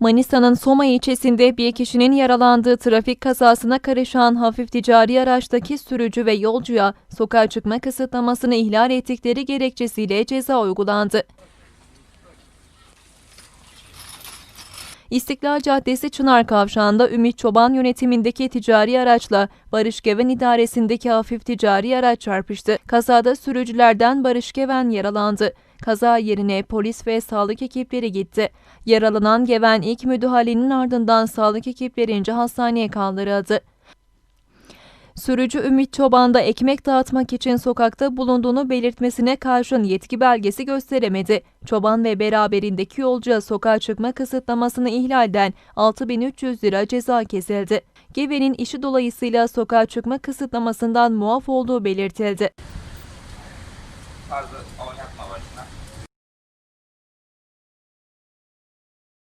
Manisa'nın Soma ilçesinde bir kişinin yaralandığı trafik kazasına karışan hafif ticari araçtaki sürücü ve yolcuya sokağa çıkma kısıtlamasını ihlal ettikleri gerekçesiyle ceza uygulandı. İstiklal Caddesi Çınar Kavşağı'nda Ümit Çoban yönetimindeki ticari araçla Barış Geven idaresindeki hafif ticari araç çarpıştı. Kazada sürücülerden Barış Geven yaralandı. Kaza yerine polis ve sağlık ekipleri gitti. Yaralanan Geven ilk müdahalenin ardından sağlık ekiplerince hastaneye kaldırıldı. Sürücü Ümit Çoban da ekmek dağıtmak için sokakta bulunduğunu belirtmesine karşın yetki belgesi gösteremedi. Çoban ve beraberindeki yolcuya sokağa çıkma kısıtlamasını ihlalden 6300 lira ceza kesildi. Geve'nin işi dolayısıyla sokağa çıkma kısıtlamasından muaf olduğu belirtildi. tarzı alabilir